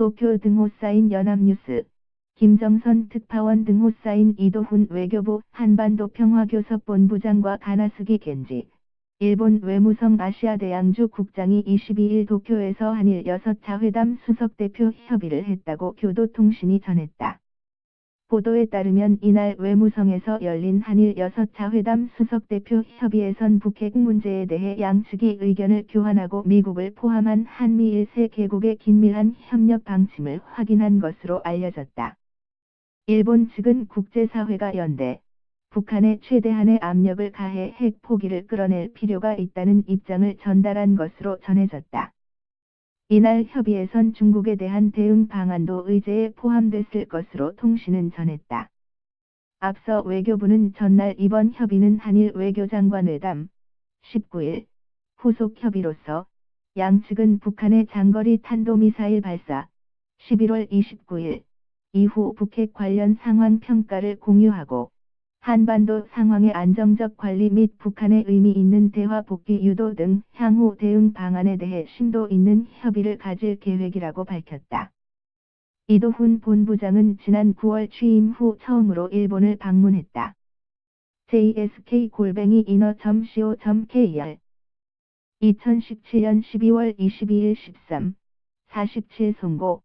도쿄 등 호 사인 연합뉴스 김정선 특파원 등 호 사인 이도훈 외교부 한반도 평화교섭 본부장과 가나스기 겐지 일본 외무성 아시아대양주 국장이 22일 도쿄에서 한일 6차 회담 수석대표 협의를 했다고 교도통신이 전했다. 보도에 따르면 이날 외무성에서 열린 한일 6차 회담 수석대표 협의에선 북핵 문제에 대해 양측이 의견을 교환하고 미국을 포함한 한미일 세 개국의 긴밀한 협력 방침을 확인한 것으로 알려졌다. 일본 측은 국제사회가 연대, 북한에 최대한의 압력을 가해 핵 포기를 끌어낼 필요가 있다는 입장을 전달한 것으로 전해졌다. 이날 협의에선 중국에 대한 대응 방안도 의제에 포함됐을 것으로 통신은 전했다. 앞서 외교부는 전날 이번 협의는 한일 외교장관 회담 19일 후속 협의로서 양측은 북한의 장거리 탄도미사일 발사 11월 29일 이후 북핵 관련 상황 평가를 공유하고 한반도 상황의 안정적 관리 및 북한의 의미 있는 대화 복귀 유도 등 향후 대응 방안에 대해 심도 있는 협의를 가질 계획이라고 밝혔다. 이도훈 본부장은 지난 9월 취임 후 처음으로 일본을 방문했다. jsk-골뱅이 인어.co.kr 2017년 12월 22일 13, 47 송고